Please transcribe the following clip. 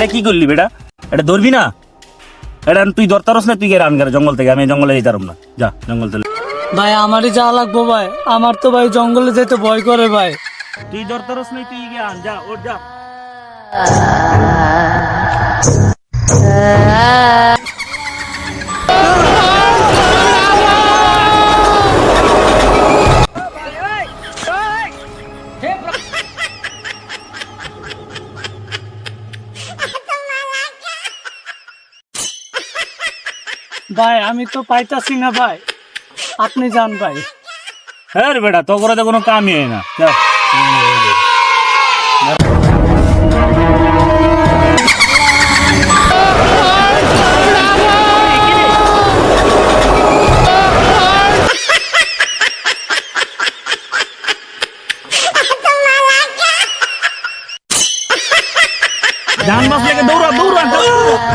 এটা কি করলি বেটা? এটা ধরবি না? এটা তুই ধরতারস না? তুই গিয়ে রান করে জঙ্গল থেকে। আমি জঙ্গলে যেতে না। যা জঙ্গল থেকে ভাই আমারই যা লাগবো ভাই। আমার তো ভাই জঙ্গলে যেতে ভয় করে ভাই। তুই ধরতারস না তুই গিয়ে আন যা ওর যা। ভাই আমি তো পাইতাছি না ভাই। আপনি যান ভাই। হ্যাঁ রে বেটা তো করে তো কোনো কামই হয় না। জান দৌড়া দৌড়া দৌড়া।